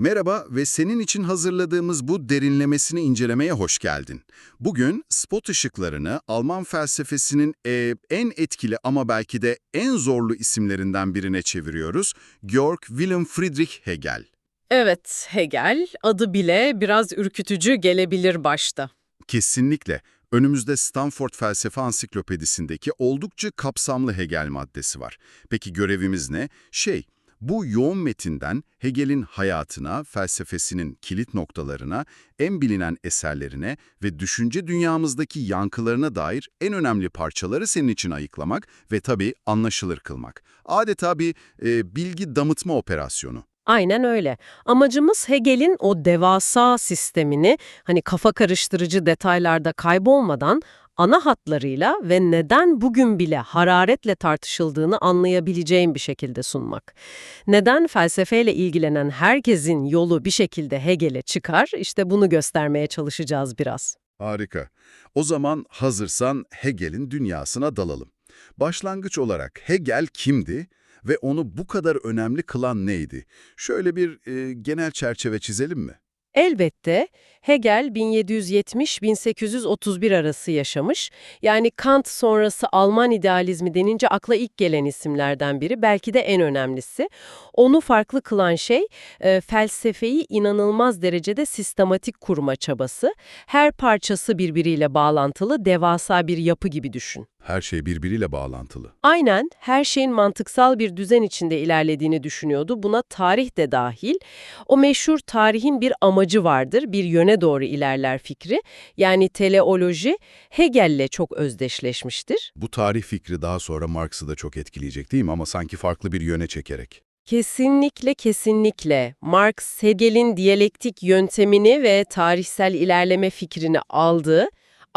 Merhaba ve senin için hazırladığımız bu derinlemesini incelemeye hoş geldin. Bugün spot ışıklarını Alman felsefesinin e, en etkili ama belki de en zorlu isimlerinden birine çeviriyoruz. Georg Wilhelm Friedrich Hegel. Evet, Hegel adı bile biraz ürkütücü gelebilir başta. Kesinlikle. Önümüzde Stanford Felsefe Ansiklopedisindeki oldukça kapsamlı Hegel maddesi var. Peki görevimiz ne? Şey, bu yoğun metinden Hegel'in hayatına, felsefesinin kilit noktalarına, en bilinen eserlerine ve düşünce dünyamızdaki yankılarına dair en önemli parçaları senin için ayıklamak ve tabii anlaşılır kılmak. Adeta bir e, bilgi damıtma operasyonu. Aynen öyle. Amacımız Hegel'in o devasa sistemini hani kafa karıştırıcı detaylarda kaybolmadan ana hatlarıyla ve neden bugün bile hararetle tartışıldığını anlayabileceğim bir şekilde sunmak. Neden felsefeyle ilgilenen herkesin yolu bir şekilde Hegel'e çıkar, işte bunu göstermeye çalışacağız biraz. Harika. O zaman hazırsan Hegel'in dünyasına dalalım. Başlangıç olarak Hegel kimdi ve onu bu kadar önemli kılan neydi? Şöyle bir e, genel çerçeve çizelim mi? Elbette Hegel 1770-1831 arası yaşamış. Yani Kant sonrası Alman idealizmi denince akla ilk gelen isimlerden biri, belki de en önemlisi. Onu farklı kılan şey e, felsefeyi inanılmaz derecede sistematik kurma çabası. Her parçası birbiriyle bağlantılı devasa bir yapı gibi düşün. Her şey birbiriyle bağlantılı. Aynen her şeyin mantıksal bir düzen içinde ilerlediğini düşünüyordu. Buna tarih de dahil. O meşhur tarihin bir amacı vardır, bir yöne doğru ilerler fikri. Yani teleoloji Hegel'le çok özdeşleşmiştir. Bu tarih fikri daha sonra Marx'ı da çok etkileyecek değil mi? Ama sanki farklı bir yöne çekerek. Kesinlikle kesinlikle. Marx, Hegel'in diyalektik yöntemini ve tarihsel ilerleme fikrini aldı.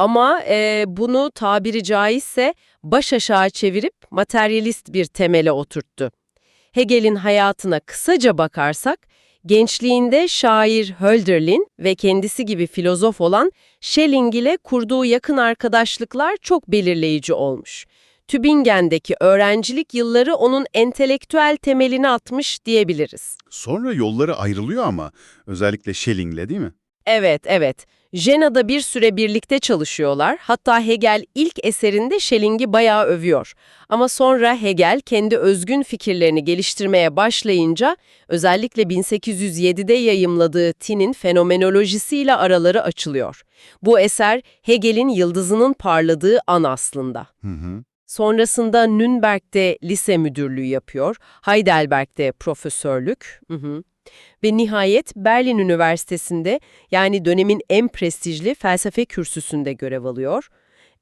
Ama e, bunu tabiri caizse baş aşağı çevirip materyalist bir temele oturttu. Hegel'in hayatına kısaca bakarsak, gençliğinde şair Hölderlin ve kendisi gibi filozof olan Schelling ile kurduğu yakın arkadaşlıklar çok belirleyici olmuş. Tübingen'deki öğrencilik yılları onun entelektüel temelini atmış diyebiliriz. Sonra yolları ayrılıyor ama özellikle Schelling'le değil mi? Evet, evet. Jena'da bir süre birlikte çalışıyorlar. Hatta Hegel ilk eserinde Schelling'i bayağı övüyor. Ama sonra Hegel kendi özgün fikirlerini geliştirmeye başlayınca özellikle 1807'de yayımladığı Tin'in fenomenolojisiyle araları açılıyor. Bu eser Hegel'in yıldızının parladığı an aslında. Hı hı. Sonrasında Nürnberg'de lise müdürlüğü yapıyor, Heidelberg'de profesörlük hı hı. Ve nihayet Berlin Üniversitesi'nde yani dönemin en prestijli felsefe kürsüsünde görev alıyor.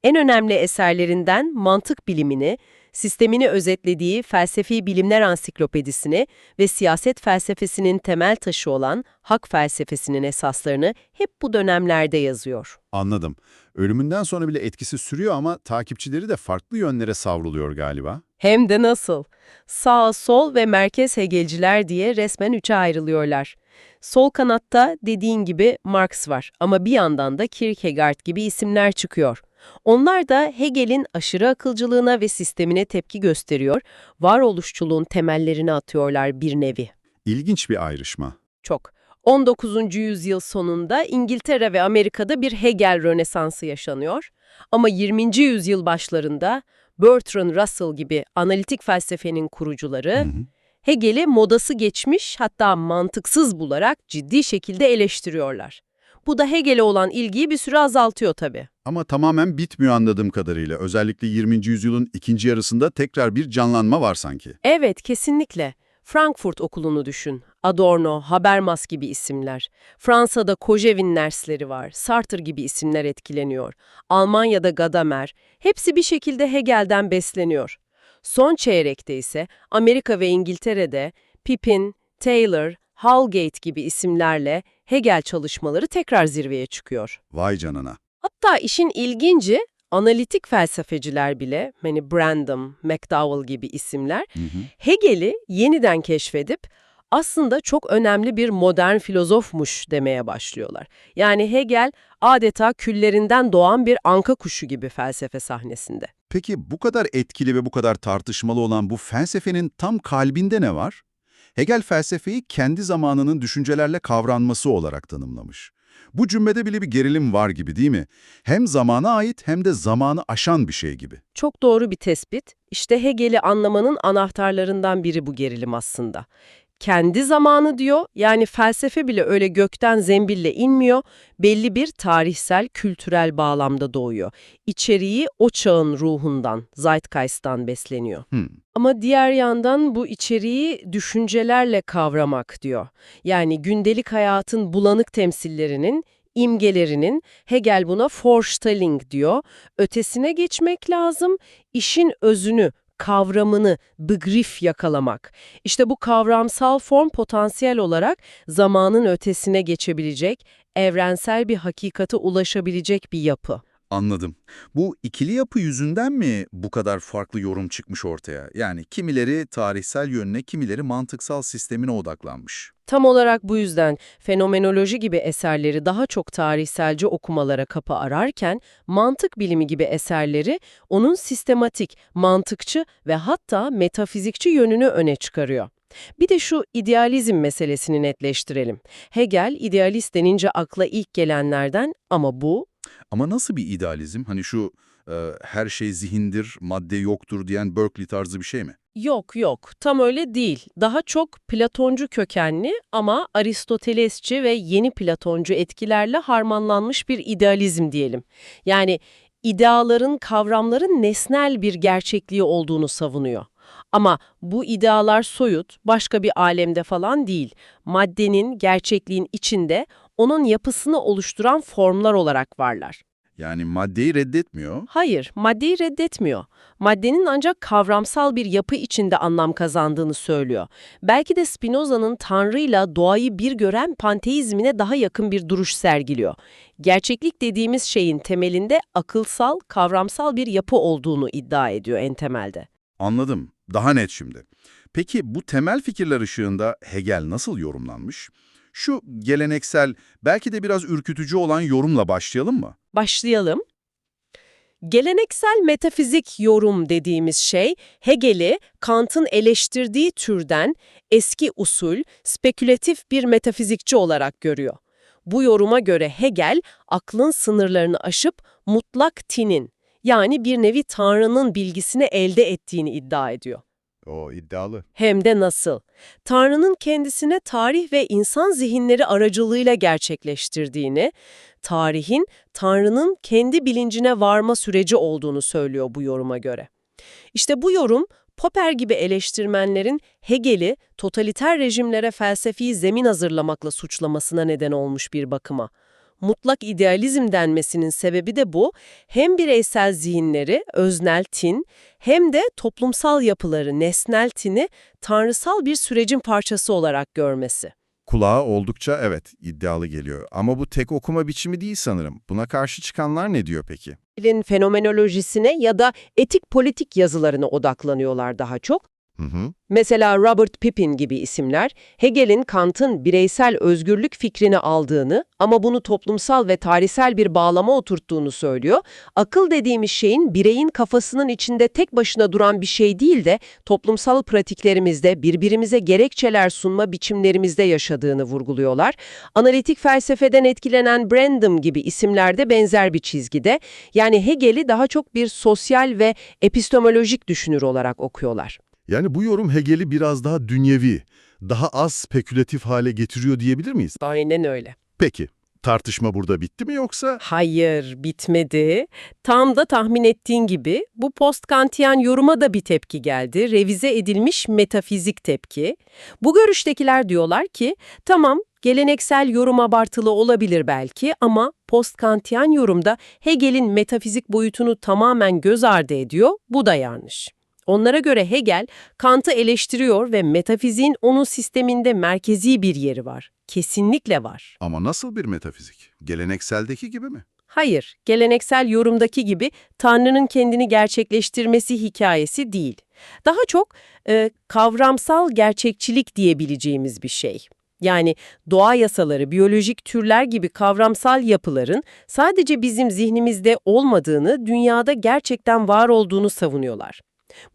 En önemli eserlerinden mantık bilimini, sistemini özetlediği Felsefi Bilimler Ansiklopedisini ve siyaset felsefesinin temel taşı olan hak felsefesinin esaslarını hep bu dönemlerde yazıyor. Anladım. Ölümünden sonra bile etkisi sürüyor ama takipçileri de farklı yönlere savruluyor galiba. Hem de nasıl? Sağ, sol ve merkez Hegelciler diye resmen üçe ayrılıyorlar. Sol kanatta dediğin gibi Marx var ama bir yandan da Kierkegaard gibi isimler çıkıyor. Onlar da Hegel'in aşırı akılcılığına ve sistemine tepki gösteriyor, varoluşçuluğun temellerini atıyorlar bir nevi. İlginç bir ayrışma. Çok. 19. yüzyıl sonunda İngiltere ve Amerika'da bir Hegel rönesansı yaşanıyor. Ama 20. yüzyıl başlarında Bertrand Russell gibi analitik felsefenin kurucuları Hı hı. Hegel'i modası geçmiş hatta mantıksız bularak ciddi şekilde eleştiriyorlar. Bu da Hegel'e olan ilgiyi bir süre azaltıyor tabii. Ama tamamen bitmiyor anladığım kadarıyla. Özellikle 20. yüzyılın ikinci yarısında tekrar bir canlanma var sanki. Evet, kesinlikle. Frankfurt okulunu düşün. Adorno, Habermas gibi isimler. Fransa'da Kojevin dersleri var. Sartre gibi isimler etkileniyor. Almanya'da Gadamer. Hepsi bir şekilde Hegel'den besleniyor. Son çeyrekte ise Amerika ve İngiltere'de Pippin, Taylor, Hallgate gibi isimlerle Hegel çalışmaları tekrar zirveye çıkıyor. Vay canına. Hatta işin ilginci analitik felsefeciler bile, hani Brandom, McDowell gibi isimler. Hegel'i yeniden keşfedip aslında çok önemli bir modern filozofmuş demeye başlıyorlar. Yani Hegel adeta küllerinden doğan bir anka kuşu gibi felsefe sahnesinde. Peki bu kadar etkili ve bu kadar tartışmalı olan bu felsefenin tam kalbinde ne var? Hegel felsefeyi kendi zamanının düşüncelerle kavranması olarak tanımlamış. Bu cümlede bile bir gerilim var gibi değil mi? Hem zamana ait hem de zamanı aşan bir şey gibi. Çok doğru bir tespit. İşte Hegel'i anlamanın anahtarlarından biri bu gerilim aslında. Kendi zamanı diyor, yani felsefe bile öyle gökten zembille inmiyor, belli bir tarihsel, kültürel bağlamda doğuyor. İçeriği o çağın ruhundan, Zeitgeist'tan besleniyor. Hmm. Ama diğer yandan bu içeriği düşüncelerle kavramak diyor. Yani gündelik hayatın bulanık temsillerinin, imgelerinin, Hegel buna Vorstellung diyor, ötesine geçmek lazım, işin özünü, kavramını, begriff yakalamak. İşte bu kavramsal form potansiyel olarak zamanın ötesine geçebilecek, evrensel bir hakikate ulaşabilecek bir yapı. Anladım. Bu ikili yapı yüzünden mi bu kadar farklı yorum çıkmış ortaya? Yani kimileri tarihsel yönüne, kimileri mantıksal sistemine odaklanmış. Tam olarak bu yüzden fenomenoloji gibi eserleri daha çok tarihselci okumalara kapı ararken, mantık bilimi gibi eserleri onun sistematik, mantıkçı ve hatta metafizikçi yönünü öne çıkarıyor. Bir de şu idealizm meselesini netleştirelim. Hegel, idealist denince akla ilk gelenlerden ama bu, Ama nasıl bir idealizm? Hani şu e, her şey zihindir, madde yoktur diyen Berkeley tarzı bir şey mi? Yok yok, tam öyle değil. Daha çok Platoncu kökenli ama Aristotelesçi ve yeni Platoncu etkilerle harmanlanmış bir idealizm diyelim. Yani ideaların, kavramların nesnel bir gerçekliği olduğunu savunuyor. Ama bu idealar soyut, başka bir alemde falan değil. Maddenin, gerçekliğin içinde onun yapısını oluşturan formlar olarak varlar. Yani maddeyi reddetmiyor. Hayır, maddeyi reddetmiyor. Maddenin ancak kavramsal bir yapı içinde anlam kazandığını söylüyor. Belki de Spinoza'nın Tanrı'yla doğayı bir gören panteizmine daha yakın bir duruş sergiliyor. Gerçeklik dediğimiz şeyin temelinde akılsal, kavramsal bir yapı olduğunu iddia ediyor en temelde. Anladım. Daha net şimdi. Peki bu temel fikirler ışığında Hegel nasıl yorumlanmış? Şu geleneksel, belki de biraz ürkütücü olan yorumla başlayalım mı? Başlayalım. Geleneksel metafizik yorum dediğimiz şey, Hegel'i Kant'ın eleştirdiği türden eski usul, spekülatif bir metafizikçi olarak görüyor. Bu yoruma göre Hegel, aklın sınırlarını aşıp mutlak tinin, yani bir nevi Tanrı'nın bilgisini elde ettiğini iddia ediyor. O iddialı. Hem de nasıl? Tanrı'nın kendisine tarih ve insan zihinleri aracılığıyla gerçekleştirdiğini, tarihin Tanrı'nın kendi bilincine varma süreci olduğunu söylüyor bu yoruma göre. İşte bu yorum, Popper gibi eleştirmenlerin Hegel'i totaliter rejimlere felsefi zemin hazırlamakla suçlamasına neden olmuş bir bakıma. Mutlak idealizm denmesinin sebebi de bu, hem bireysel zihinleri, öznel tin, hem de toplumsal yapıları, nesnel tini, tanrısal bir sürecin parçası olarak görmesi. Kulağa oldukça evet iddialı geliyor. Ama bu tek okuma biçimi değil sanırım. Buna karşı çıkanlar ne diyor peki? Hegel'in fenomenolojisine ya da etik politik yazılarına odaklanıyorlar daha çok. Mesela Robert Pippin gibi isimler, Hegel'in Kant'ın bireysel özgürlük fikrini aldığını ama bunu toplumsal ve tarihsel bir bağlama oturttuğunu söylüyor. Akıl dediğimiz şeyin bireyin kafasının içinde tek başına duran bir şey değil de toplumsal pratiklerimizde birbirimize gerekçeler sunma biçimlerimizde yaşadığını vurguluyorlar. Analitik felsefeden etkilenen Brandom gibi isimler de benzer bir çizgide. Yani Hegel'i daha çok bir sosyal ve epistemolojik düşünür olarak okuyorlar. Yani bu yorum Hegel'i biraz daha dünyevi, daha az spekülatif hale getiriyor diyebilir miyiz? Aynen öyle. Peki, tartışma burada bitti mi yoksa? Hayır, bitmedi. Tam da tahmin ettiğin gibi bu post-Kantiyen yoruma da bir tepki geldi. Revize edilmiş metafizik tepki. Bu görüştekiler diyorlar ki, tamam geleneksel yorum abartılı olabilir belki ama post-Kantiyen yorumda Hegel'in metafizik boyutunu tamamen göz ardı ediyor. Bu da yanlış. Onlara göre Hegel, Kant'ı eleştiriyor ve metafiziğin onun sisteminde merkezi bir yeri var. Kesinlikle var. Ama nasıl bir metafizik? Gelenekseldeki gibi mi? Hayır, geleneksel yorumdaki gibi Tanrı'nın kendini gerçekleştirmesi hikayesi değil. Daha çok e, kavramsal gerçekçilik diyebileceğimiz bir şey. Yani doğa yasaları, biyolojik türler gibi kavramsal yapıların sadece bizim zihnimizde olmadığını, dünyada gerçekten var olduğunu savunuyorlar.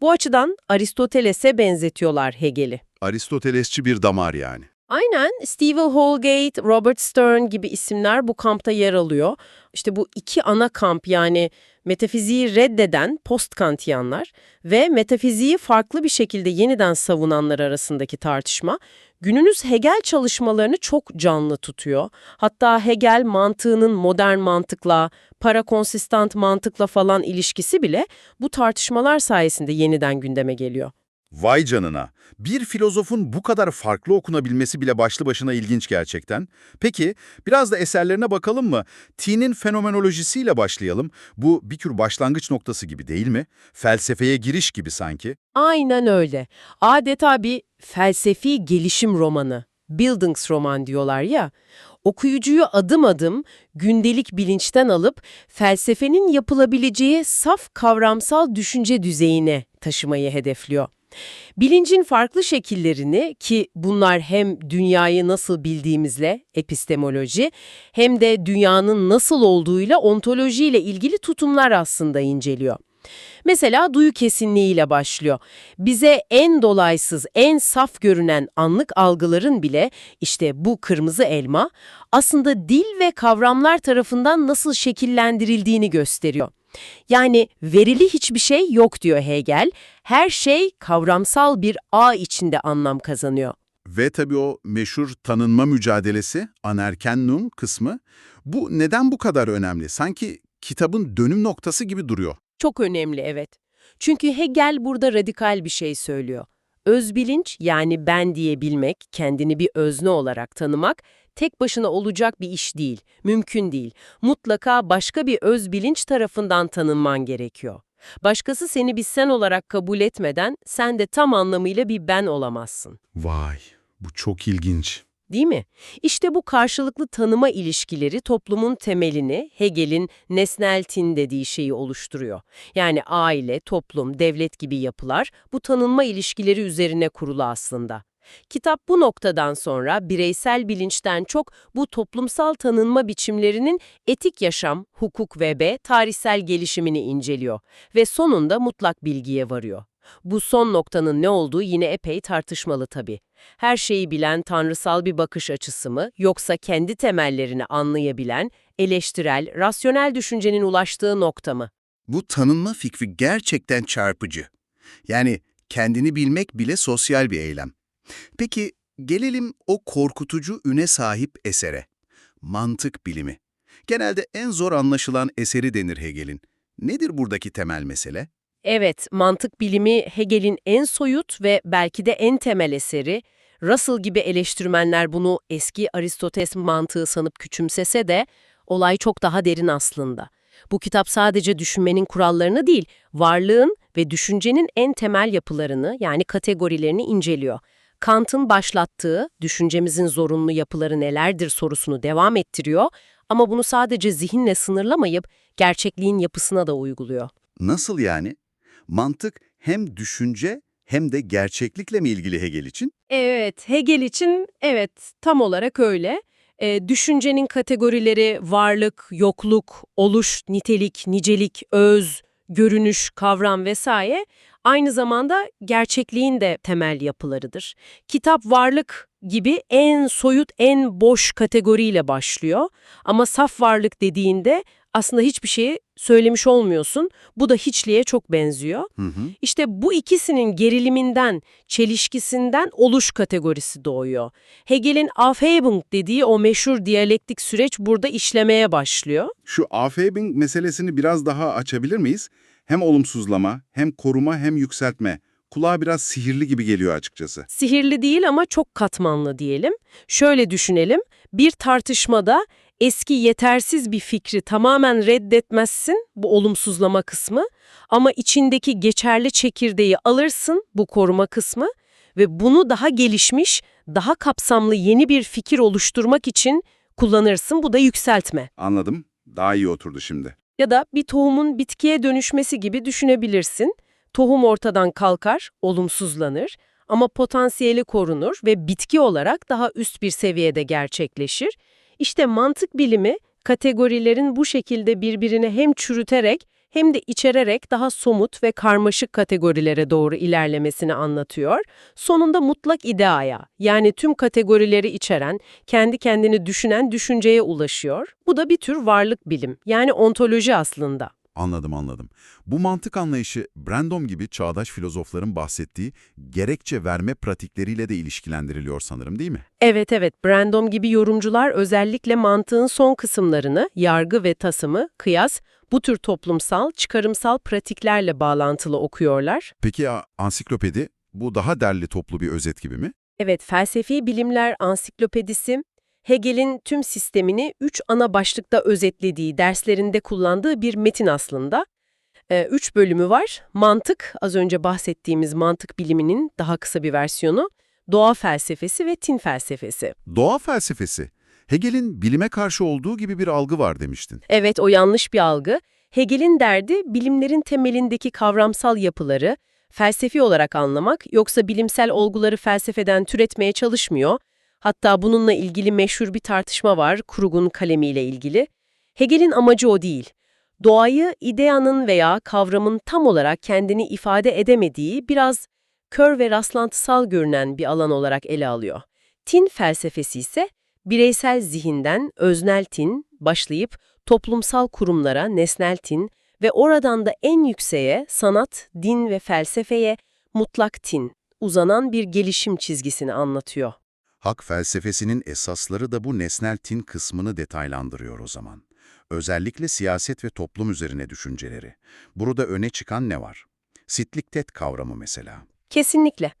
Bu açıdan Aristoteles'e benzetiyorlar Hegel'i. Aristotelesçi bir damar yani. Aynen Stephen Holgate, Robert Stern gibi isimler bu kampta yer alıyor. İşte bu iki ana kamp yani metafiziği reddeden post-Kantiyanlar ve metafiziği farklı bir şekilde yeniden savunanlar arasındaki tartışma günümüz Hegel çalışmalarını çok canlı tutuyor. Hatta Hegel mantığının modern mantıkla, parakonsistant mantıkla falan ilişkisi bile bu tartışmalar sayesinde yeniden gündeme geliyor. Vay canına. Bir filozofun bu kadar farklı okunabilmesi bile başlı başına ilginç gerçekten. Peki, biraz da eserlerine bakalım mı? T'nin fenomenolojisiyle başlayalım. Bu bir tür başlangıç noktası gibi değil mi? Felsefeye giriş gibi sanki. Aynen öyle. Adeta bir felsefi gelişim romanı. Bildungsroman diyorlar ya. Okuyucuyu adım adım gündelik bilinçten alıp felsefenin yapılabileceği saf kavramsal düşünce düzeyine taşımayı hedefliyor. Bilincin farklı şekillerini ki bunlar hem dünyayı nasıl bildiğimizle epistemoloji hem de dünyanın nasıl olduğuyla ontolojiyle ilgili tutumlar aslında inceliyor. Mesela duyu kesinliğiyle başlıyor. Bize en dolaysız, en saf görünen anlık algıların bile işte bu kırmızı elma aslında dil ve kavramlar tarafından nasıl şekillendirildiğini gösteriyor. Yani verili hiçbir şey yok diyor Hegel. Her şey kavramsal bir ağ içinde anlam kazanıyor. Ve tabii o meşhur tanınma mücadelesi, anerkennum kısmı. Bu neden bu kadar önemli? Sanki kitabın dönüm noktası gibi duruyor. Çok önemli evet. Çünkü Hegel burada radikal bir şey söylüyor. Özbilinç yani ben diyebilmek, kendini bir özne olarak tanımak tek başına olacak bir iş değil, mümkün değil. Mutlaka başka bir özbilinç tarafından tanınman gerekiyor. Başkası seni bir sen olarak kabul etmeden sen de tam anlamıyla bir ben olamazsın. Vay, bu çok ilginç. Değil mi? İşte bu karşılıklı tanıma ilişkileri toplumun temelini Hegel'in nesneltin dediği şeyi oluşturuyor. Yani aile, toplum, devlet gibi yapılar bu tanınma ilişkileri üzerine kurulu aslında. Kitap bu noktadan sonra bireysel bilinçten çok bu toplumsal tanınma biçimlerinin etik yaşam, hukuk ve be tarihsel gelişimini inceliyor ve sonunda mutlak bilgiye varıyor. Bu son noktanın ne olduğu yine epey tartışmalı tabii. Her şeyi bilen tanrısal bir bakış açısı mı yoksa kendi temellerini anlayabilen, eleştirel, rasyonel düşüncenin ulaştığı nokta mı? Bu tanınma fikri gerçekten çarpıcı. Yani kendini bilmek bile sosyal bir eylem. Peki gelelim o korkutucu üne sahip esere. Mantık bilimi. Genelde en zor anlaşılan eseri denir Hegel'in. Nedir buradaki temel mesele? Evet, mantık bilimi Hegel'in en soyut ve belki de en temel eseri. Russell gibi eleştirmenler bunu eski Aristoteles mantığı sanıp küçümsese de olay çok daha derin aslında. Bu kitap sadece düşünmenin kurallarını değil, varlığın ve düşüncenin en temel yapılarını yani kategorilerini inceliyor. Kant'ın başlattığı düşüncemizin zorunlu yapıları nelerdir sorusunu devam ettiriyor ama bunu sadece zihinle sınırlamayıp gerçekliğin yapısına da uyguluyor. Nasıl yani? Mantık hem düşünce hem de gerçeklikle mi ilgili Hegel için? Evet, Hegel için evet tam olarak öyle. E, düşüncenin kategorileri varlık, yokluk, oluş, nitelik, nicelik, öz, görünüş, kavram vesaire aynı zamanda gerçekliğin de temel yapılarıdır. Kitap varlık gibi en soyut, en boş kategoriyle başlıyor ama saf varlık dediğinde aslında hiçbir şeyi söylemiş olmuyorsun. Bu da hiçliğe çok benziyor. Hı hı. İşte bu ikisinin geriliminden, çelişkisinden oluş kategorisi doğuyor. Hegel'in Aufhebung dediği o meşhur diyalektik süreç burada işlemeye başlıyor. Şu Aufhebung meselesini biraz daha açabilir miyiz? Hem olumsuzlama, hem koruma, hem yükseltme. Kulağa biraz sihirli gibi geliyor açıkçası. Sihirli değil ama çok katmanlı diyelim. Şöyle düşünelim, bir tartışmada eski yetersiz bir fikri tamamen reddetmezsin, bu olumsuzlama kısmı, ama içindeki geçerli çekirdeği alırsın, bu koruma kısmı, ve bunu daha gelişmiş, daha kapsamlı yeni bir fikir oluşturmak için kullanırsın, bu da yükseltme. Anladım. Daha iyi oturdu şimdi. Ya da bir tohumun bitkiye dönüşmesi gibi düşünebilirsin. Tohum ortadan kalkar, olumsuzlanır ama potansiyeli korunur ve bitki olarak daha üst bir seviyede gerçekleşir. İşte mantık bilimi kategorilerin bu şekilde birbirini hem çürüterek hem de içererek daha somut ve karmaşık kategorilere doğru ilerlemesini anlatıyor. Sonunda mutlak ideaya, yani tüm kategorileri içeren, kendi kendini düşünen düşünceye ulaşıyor. Bu da bir tür varlık bilim, yani ontoloji aslında. Anladım anladım. Bu mantık anlayışı Brandom gibi çağdaş filozofların bahsettiği gerekçe verme pratikleriyle de ilişkilendiriliyor sanırım değil mi? Evet evet, Brandom gibi yorumcular özellikle mantığın son kısımlarını, yargı ve tasımı, kıyas, bu tür toplumsal, çıkarımsal pratiklerle bağlantılı okuyorlar. Peki ya ansiklopedi bu daha derli toplu bir özet gibi mi? Evet, Felsefi Bilimler Ansiklopedisi, Hegel'in tüm sistemini üç ana başlıkta özetlediği, derslerinde kullandığı bir metin aslında. Ee, üç bölümü var. Mantık, az önce bahsettiğimiz mantık biliminin daha kısa bir versiyonu. Doğa felsefesi ve tin felsefesi. Doğa felsefesi. Hegel'in bilime karşı olduğu gibi bir algı var demiştin. Evet, o yanlış bir algı. Hegel'in derdi, bilimlerin temelindeki kavramsal yapıları felsefi olarak anlamak, yoksa bilimsel olguları felsefeden türetmeye çalışmıyor. Hatta bununla ilgili meşhur bir tartışma var, Krug'un kalemiyle ilgili. Hegel'in amacı o değil. Doğayı ideanın veya kavramın tam olarak kendini ifade edemediği, biraz kör ve rastlantısal görünen bir alan olarak ele alıyor. Tin felsefesi ise bireysel zihinden öznel tin başlayıp toplumsal kurumlara nesnel tin ve oradan da en yükseğe sanat, din ve felsefeye mutlak tin uzanan bir gelişim çizgisini anlatıyor. Hak felsefesinin esasları da bu nesnel tin kısmını detaylandırıyor o zaman. Özellikle siyaset ve toplum üzerine düşünceleri. Burada öne çıkan ne var? Sitliktet kavramı mesela. Kesinlikle.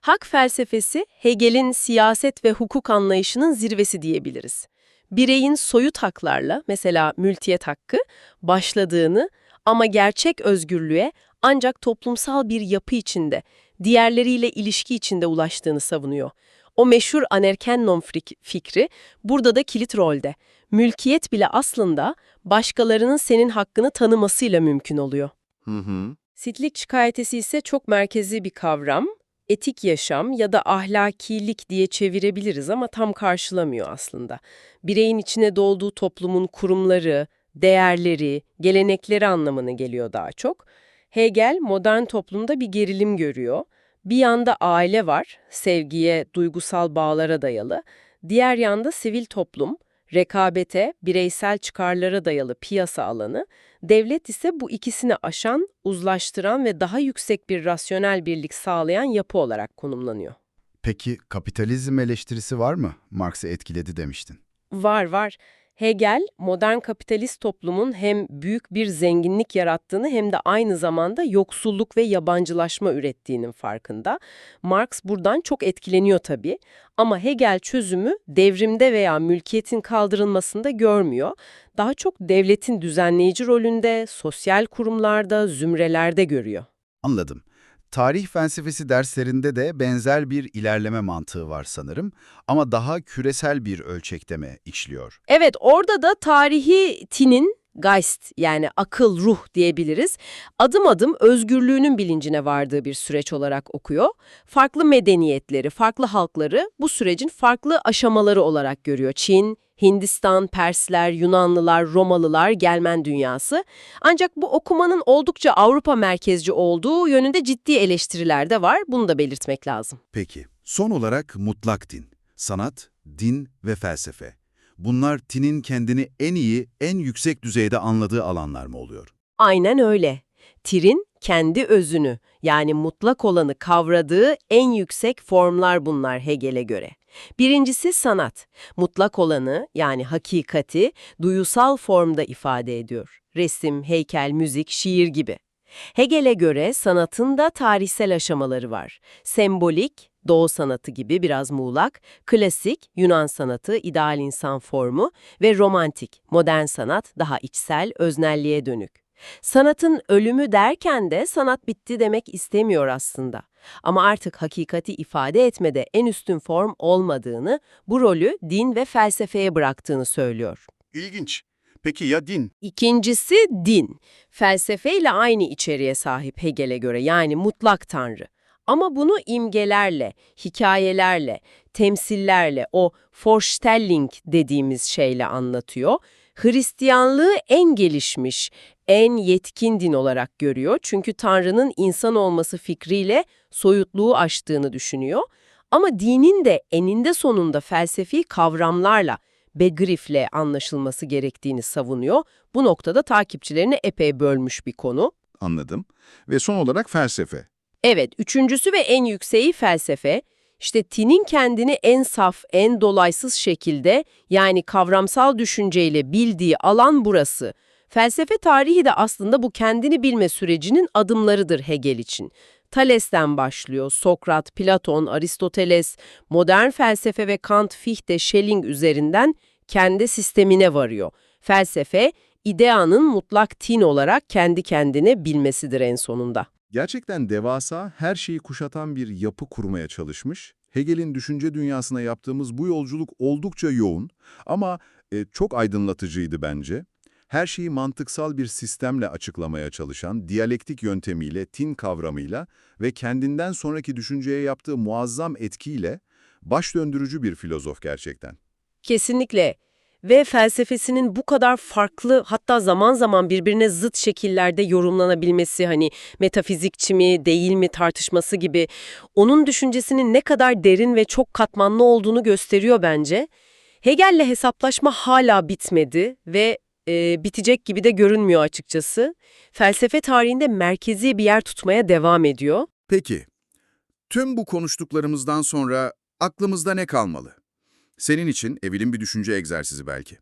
Hak felsefesi Hegel'in siyaset ve hukuk anlayışının zirvesi diyebiliriz. Bireyin soyut haklarla, mesela mülkiyet hakkı, başladığını ama gerçek özgürlüğe ancak toplumsal bir yapı içinde, diğerleriyle ilişki içinde ulaştığını savunuyor. O meşhur anerkennom fikri burada da kilit rolde. Mülkiyet bile aslında başkalarının senin hakkını tanımasıyla mümkün oluyor. Hı hı. Sitlik şikayetesi ise çok merkezi bir kavram. Etik yaşam ya da ahlakilik diye çevirebiliriz ama tam karşılamıyor aslında. Bireyin içine dolduğu toplumun kurumları, değerleri, gelenekleri anlamına geliyor daha çok. Hegel modern toplumda bir gerilim görüyor. Bir yanda aile var, sevgiye, duygusal bağlara dayalı. Diğer yanda sivil toplum, rekabete, bireysel çıkarlara dayalı piyasa alanı. Devlet ise bu ikisini aşan, uzlaştıran ve daha yüksek bir rasyonel birlik sağlayan yapı olarak konumlanıyor. Peki kapitalizm eleştirisi var mı? Marx'ı etkiledi demiştin. Var var. Hegel, modern kapitalist toplumun hem büyük bir zenginlik yarattığını hem de aynı zamanda yoksulluk ve yabancılaşma ürettiğinin farkında. Marx buradan çok etkileniyor tabii. Ama Hegel çözümü devrimde veya mülkiyetin kaldırılmasında görmüyor. Daha çok devletin düzenleyici rolünde, sosyal kurumlarda, zümrelerde görüyor. Anladım. Tarih felsefesi derslerinde de benzer bir ilerleme mantığı var sanırım ama daha küresel bir ölçekte mi işliyor? Evet, orada da tarihi tinin Geist yani akıl, ruh diyebiliriz. Adım adım özgürlüğünün bilincine vardığı bir süreç olarak okuyor. Farklı medeniyetleri, farklı halkları bu sürecin farklı aşamaları olarak görüyor. Çin, Hindistan, Persler, Yunanlılar, Romalılar, Gelmen dünyası. Ancak bu okumanın oldukça Avrupa merkezci olduğu yönünde ciddi eleştiriler de var. Bunu da belirtmek lazım. Peki, son olarak mutlak din. Sanat, din ve felsefe. Bunlar tinin kendini en iyi, en yüksek düzeyde anladığı alanlar mı oluyor? Aynen öyle. Tir'in kendi özünü yani mutlak olanı kavradığı en yüksek formlar bunlar Hegel'e göre. Birincisi sanat. Mutlak olanı yani hakikati duyusal formda ifade ediyor. Resim, heykel, müzik, şiir gibi. Hegel'e göre sanatın da tarihsel aşamaları var. Sembolik, Doğu sanatı gibi biraz muğlak, klasik, Yunan sanatı, ideal insan formu ve romantik, modern sanat daha içsel, öznelliğe dönük. Sanatın ölümü derken de sanat bitti demek istemiyor aslında. Ama artık hakikati ifade etmede en üstün form olmadığını, bu rolü din ve felsefeye bıraktığını söylüyor. İlginç. Peki ya din? İkincisi din. Felsefeyle aynı içeriğe sahip Hegel'e göre yani mutlak tanrı. Ama bunu imgelerle, hikayelerle, temsillerle, o Vorstellung dediğimiz şeyle anlatıyor. Hristiyanlığı en gelişmiş, en yetkin din olarak görüyor. Çünkü Tanrı'nın insan olması fikriyle soyutluğu aştığını düşünüyor. Ama dinin de eninde sonunda felsefi kavramlarla, begrifle anlaşılması gerektiğini savunuyor. Bu noktada takipçilerini epey bölmüş bir konu. Anladım. Ve son olarak felsefe. Evet, üçüncüsü ve en yükseği felsefe. İşte Tin'in kendini en saf, en dolaysız şekilde yani kavramsal düşünceyle bildiği alan burası. Felsefe tarihi de aslında bu kendini bilme sürecinin adımlarıdır Hegel için. Thales'ten başlıyor, Sokrat, Platon, Aristoteles, modern felsefe ve Kant, Fichte, Schelling üzerinden kendi sistemine varıyor. Felsefe, ideanın mutlak tin olarak kendi kendine bilmesidir en sonunda. Gerçekten devasa, her şeyi kuşatan bir yapı kurmaya çalışmış. Hegel'in düşünce dünyasına yaptığımız bu yolculuk oldukça yoğun ama e, çok aydınlatıcıydı bence. Her şeyi mantıksal bir sistemle açıklamaya çalışan, diyalektik yöntemiyle, tin kavramıyla ve kendinden sonraki düşünceye yaptığı muazzam etkiyle baş döndürücü bir filozof gerçekten. Kesinlikle. Ve felsefesinin bu kadar farklı hatta zaman zaman birbirine zıt şekillerde yorumlanabilmesi hani metafizikçi mi değil mi tartışması gibi onun düşüncesinin ne kadar derin ve çok katmanlı olduğunu gösteriyor bence. Hegel'le hesaplaşma hala bitmedi ve e, bitecek gibi de görünmüyor açıkçası. Felsefe tarihinde merkezi bir yer tutmaya devam ediyor. Peki, tüm bu konuştuklarımızdan sonra aklımızda ne kalmalı? Senin için Evil'in bir düşünce egzersizi belki.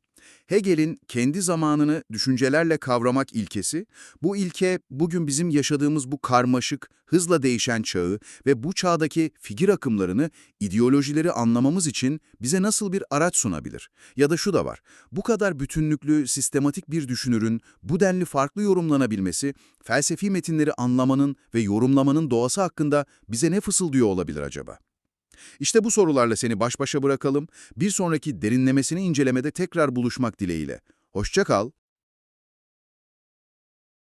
Hegel'in kendi zamanını düşüncelerle kavramak ilkesi, bu ilke bugün bizim yaşadığımız bu karmaşık, hızla değişen çağı ve bu çağdaki fikir akımlarını, ideolojileri anlamamız için bize nasıl bir araç sunabilir? Ya da şu da var, bu kadar bütünlüklü, sistematik bir düşünürün bu denli farklı yorumlanabilmesi, felsefi metinleri anlamanın ve yorumlamanın doğası hakkında bize ne fısıldıyor olabilir acaba? İşte bu sorularla seni baş başa bırakalım. Bir sonraki derinlemesini incelemede tekrar buluşmak dileğiyle. Hoşça kal.